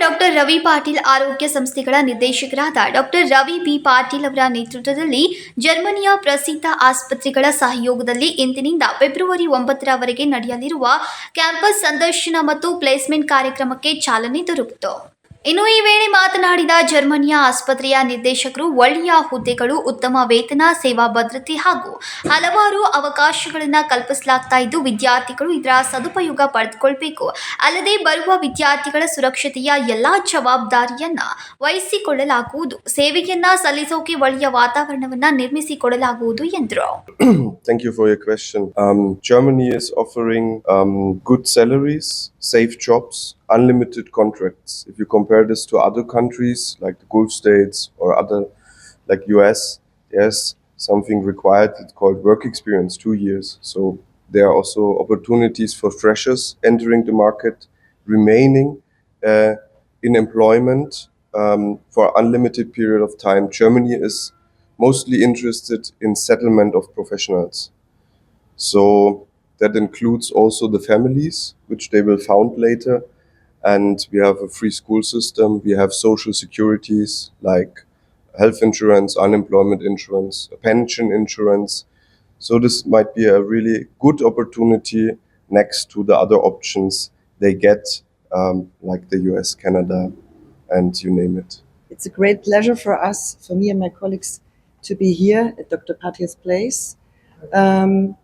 Doctor Ravi Patil ಆರೋಗ್ಯ ಸಂಸ್ಥೆಗಳ ನಿರ್ದೇಶಕರಾದ ಡಾಕ್ಟರ್ ರವಿ ಬಿ ಪಾಟೀಲ್ ಅವರ ನೇತೃತ್ವದಲ್ಲಿ ಜರ್ಮನಿಯ ಪ್ರಸಿದ್ಧ ಆಸ್ಪತ್ರೆಗಳ ಸಹಯೋಗದಲ್ಲಿ ಇಂದಿನಿಂದ ಫೆಬ್ರವರಿ ಒಂಬತ್ತರವರೆಗೆ ನಡೆಯಲಿರುವ ಕ್ಯಾಂಪಸ್ ಸಂದರ್ಶನ ಮತ್ತು ಪ್ಲೇಸ್ಮೆಂಟ್ ಕಾರ್ಯಕ್ರಮಕ್ಕೆ ಚಾಲನೆ ದೊರಕಿತು. ಇನ್ನು ಈ ವೇಳೆ ಮಾತನಾಡಿದ ಜರ್ಮನಿಯ ಆಸ್ಪತ್ರೆಯ ನಿರ್ದೇಶಕರು ಒಳ್ಳೆಯ ಹುದ್ದೆಗಳು ಉತ್ತಮ ವೇತನ ಸೇವಾ ಭದ್ರತೆ ಹಾಗೂ ಹಲವಾರು ಅವಕಾಶಗಳನ್ನು ಕಲ್ಪಿಸಲಾಗ್ತಾ ಇದ್ದು ವಿದ್ಯಾರ್ಥಿಗಳು ಇದರ ಸದುಪಯೋಗ ಪಡೆದುಕೊಳ್ಬೇಕು. ಅಲ್ಲದೆ ಬರುವ ವಿದ್ಯಾರ್ಥಿಗಳ ಸುರಕ್ಷತೆಯ ಎಲ್ಲಾ ಜವಾಬ್ದಾರಿಯನ್ನ ವಹಿಸಿಕೊಳ್ಳಲಾಗುವುದು. ಸೇವೆಯನ್ನ ಸಲ್ಲಿಸೋಕೆ ಒಳ್ಳೆಯ ವಾತಾವರಣವನ್ನ ನಿರ್ಮಿಸಿಕೊಡಲಾಗುವುದು ಎಂದರು. Thank you for your question. Offering um, good salaries, safe jobs, unlimited contracts. If you compare this to other countries like the Gulf states or other like US, there's something required. It's called work experience, two years. So there are also opportunities for freshers entering the market, remaining uh, in employment um, for unlimited period of time. Germany is mostly interested in settlement of professionals. So that includes also the families, which they will found later. And we have a free school system. We have social securities like health insurance, unemployment insurance, pension insurance. So this might be a really good opportunity next to the other options they get, um, like the US, Canada, and you name it. It's a great pleasure for us, for me and my colleagues, to be here at Dr. Patil's place. Um,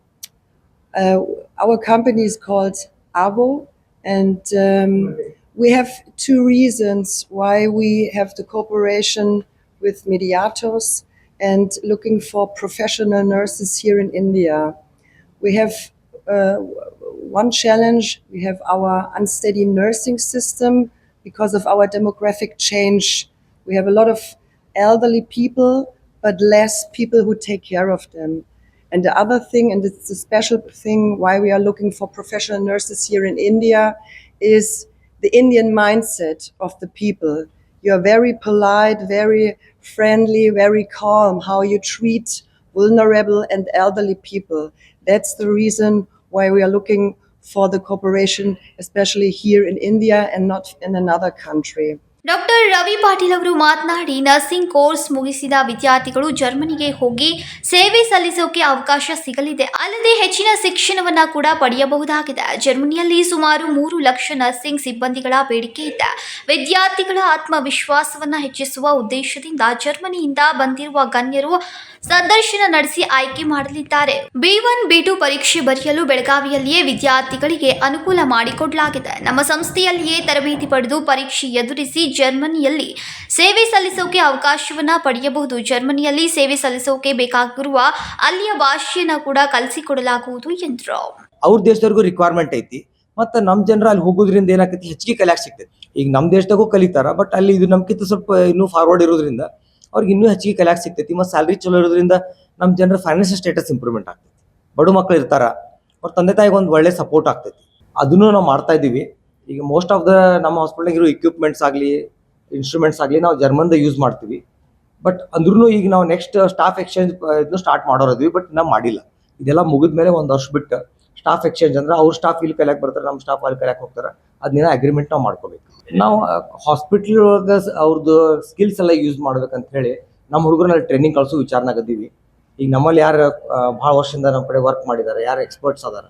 our company is called AVO, and um, we have two reasons why we have the cooperation with Mediatos and looking for professional nurses here in India. We have uh, one challenge we have our unsteady nursing system because of our demographic change. We have a lot of elderly people, but less people who take care of them. And the other thing, and it's a special thing why we are looking for professional nurses here in India, is the Indian mindset of the people. You're very polite, very friendly, very calm, how you treat vulnerable and elderly people. That's the reason why we are looking for the cooperation, especially here in India and not in another country. Doctor Ravi Patil ಅವರು ಮಾತನಾಡಿ nursing course ಮುಗಿಸಿದ ವಿದ್ಯಾರ್ಥಿಗಳು ಜರ್ಮನಿಗೆ ಹೋಗಿ ಸೇವೆ ಸಲ್ಲಿಸೋಕೆ ಅವಕಾಶ ಸಿಗಲಿದೆ. ಅಲ್ಲದೆ ಹೆಚ್ಚಿನ ಶಿಕ್ಷಣವನ್ನ ಕೂಡ ಪಡೆಯಬಹುದಾಗಿದೆ. ಜರ್ಮನಿಯಲ್ಲಿ ಸುಮಾರು ಮೂರು ಲಕ್ಷ ನರ್ಸಿಂಗ್ ಸಿಬ್ಬಂದಿಗಳ ಬೇಡಿಕೆ ಇದೆ. ವಿದ್ಯಾರ್ಥಿಗಳ ಆತ್ಮವಿಶ್ವಾಸವನ್ನ ಹೆಚ್ಚಿಸುವ ಉದ್ದೇಶದಿಂದ ಜರ್ಮನಿಯಿಂದ ಬಂದಿರುವ ಗಣ್ಯರು ಸಂದರ್ಶನ ನಡೆಸಿ ಆಯ್ಕೆ ಮಾಡಲಿದ್ದಾರೆ. ಬಿ ಒನ್, ಬಿ ಟು ಪರೀಕ್ಷೆ ಬರೆಯಲು ಬೆಳಗಾವಿಯಲ್ಲಿಯೇ ವಿದ್ಯಾರ್ಥಿಗಳಿಗೆ ಅನುಕೂಲ ಮಾಡಿಕೊಡಲಾಗಿದೆ. ನಮ್ಮ ಸಂಸ್ಥೆಯಲ್ಲಿಯೇ ತರಬೇತಿ ಪಡೆದು ಪರೀಕ್ಷೆ ಎದುರಿಸಿ ಜರ್ಮನಿಯಲ್ಲಿ ಸೇವೆ ಸಲ್ಲಿಸೋಕೆ ಅವಕಾಶವನ್ನ ಪಡೆಯಬಹುದು. ಜರ್ಮನಿಯಲ್ಲಿ ಸೇವೆ ಸಲ್ಲಿಸೋಕೆ ಬೇಕಾಗಿರುವ ಅಲ್ಲಿಯ ಭಾಷೆಯನ್ನು ಕೂಡ ಕಲಿಸಿಕೊಡಲಾಗುವುದು ಎಂದರು. ಅವ್ರ ದೇಶದವ್ರಿಗೂ ರಿಕ್ವೈರ್ಮೆಂಟ್ ಐತಿ. ಮತ್ತು ನಮ್ಮ ಜನರ ಅಲ್ಲಿ ಹೋಗೋದ್ರಿಂದ ಏನಾಕೈತಿ? ಹೆಚ್ಚಿಗೆ ಕಲಿಯಾಕ ಸಿಗ್ತೈತಿ. ಈಗ ನಮ್ಮ ದೇಶದಾಗೂ ಕಲಿತಾರ ಬಟ್ ಅಲ್ಲಿ ಇದು ನಮ್ಗಿಂತ ಸ್ವಲ್ಪ ಇನ್ನೂ ಫಾರ್ವರ್ಡ್ ಇರೋದ್ರಿಂದ ಅವ್ರಿಗೆ ಇನ್ನೂ ಹೆಚ್ಚಿಗೆ ಕಲಿಯಾಕ ಸಿಗ್ತೈತಿ. ಮತ್ತು ಸ್ಯಾಲ್ರಿ ಚಲೋ ಇರೋದ್ರಿಂದ ನಮ್ಮ ಜನರ ಫೈನಾನ್ಷಿಯಲ್ ಸ್ಟೇಟಸ್ ಇಂಪ್ರೂವ್ಮೆಂಟ್ ಆಗ್ತೈತಿ. ಬಡ ಮಕ್ಕಳು ಇರ್ತಾರ, ಅವ್ರ ತಂದೆ ತಾಯಿಗೆ ಒಂದು ಒಳ್ಳೆ ಸಪೋರ್ಟ್ ಆಗ್ತೈತಿ. ಅದನ್ನು ನಾವು ಮಾಡ್ತಾ ಇದ್ದೀವಿ. ಈಗ ಮೋಸ್ಟ್ ಆಫ್ ದ ನಮ್ಮ ಹಾಸ್ಪಿಟಲ್ ಇರೋ ಇಕ್ವಿಪ್ಮೆಂಟ್ಸ್ ಆಗಲಿ ಇನ್ಸ್ಟ್ರೂಮೆಂಟ್ಸ್ ಆಗಲಿ ನಾವು ಜರ್ಮನ್ದ ಯೂಸ್ ಮಾಡ್ತೀವಿ. ಬಟ್ ಅಂದ್ರೂ ಈಗ ನಾವು ನೆಕ್ಸ್ಟ್ ಸ್ಟಾಫ್ ಎಕ್ಸ್ಚೇಂಜ್ ಇದನ್ನು ಸ್ಟಾರ್ಟ್ ಮಾಡೋರಿದ್ವಿ ಬಟ್ ನಾವು ಮಾಡಿಲ್ಲ. ಇದೆಲ್ಲ ಮುಗಿದ ಮೇಲೆ ಒಂದು ವರ್ಷ ಬಿಟ್ಟು ಸ್ಟಾಫ್ ಎಕ್ಸ್ಚೇಂಜ್ ಅಂದ್ರೆ ಅವ್ರ ಸ್ಟಾಫ್ ಇಲ್ಲಿ ಕಲಿಯಕ್ಕೆ ಬರ್ತಾರೆ ನಮ್ಮ ಸ್ಟಾಫ್ ಅಲ್ಲಿ ಕಲಿಯಕ್ಕೆ ಹೋಗ್ತಾರೆ. ಅದನ್ನೇನೋ ಅಗ್ರಿಮೆಂಟ್ ನಾವು ಮಾಡ್ಕೋಬೇಕು. ನಾವು ಹಾಸ್ಪಿಟ್ಲ್ ಒಳಗೆ ಅವ್ರದ್ದು ಸ್ಕಿಲ್ಸ್ ಎಲ್ಲ ಯೂಸ್ ಮಾಡ್ಬೇಕಂತ ಹೇಳಿ ನಮ್ಮ ಹುಡುಗರನ್ನ ಟ್ರೈನಿಂಗ್ ಕಳಿಸೋ ವಿಚಾರನಾಗದ್ದೀವಿ ಈಗ ನಮ್ಮಲ್ಲಿ ಯಾರು ಭಾಳ ವರ್ಷದಿಂದ ನಮ್ಮ ಕಡೆ ವರ್ಕ್ ಮಾಡಿದ್ದಾರೆ ಯಾರು ಎಕ್ಸ್ಪರ್ಟ್ಸ್ ಅದಾರ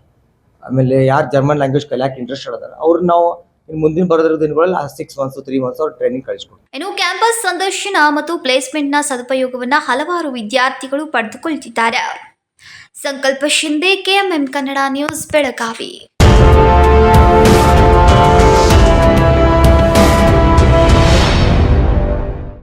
ಆಮೇಲೆ ಯಾರು ಜರ್ಮನ್ ಲ್ಯಾಂಗ್ವೇಜ್ ಕಲಿಯಕ್ಕೆ ಇಂಟ್ರೆಸ್ಟ್ ಅದಾರ ಅವ್ರು ನಾವು ಮುಂದಿನ ಬರೋದ್ರ ದಿನಗಳಲ್ಲಿ ಸಿಕ್ಸ್ ಮಂತ್ಸ್ ತ್ರೀ ಮಂತ್ಸ್ ಅವ್ರು ಟ್ರೈನಿಂಗ್ ಕಳಿಸ್ಕೊಡ್ತೀವಿ. ಇನ್ನು ಕ್ಯಾಂಪಸ್ ಸಂದರ್ಶನ ಮತ್ತು ಪ್ಲೇಸ್ಮೆಂಟ್ನ ಸದುಪಯೋಗವನ್ನ ಹಲವಾರು ವಿದ್ಯಾರ್ಥಿಗಳು ಪಡೆದುಕೊಳ್ತಿದ್ದಾರೆ. Sankalp Shinde KMM Kannada news Belagavi.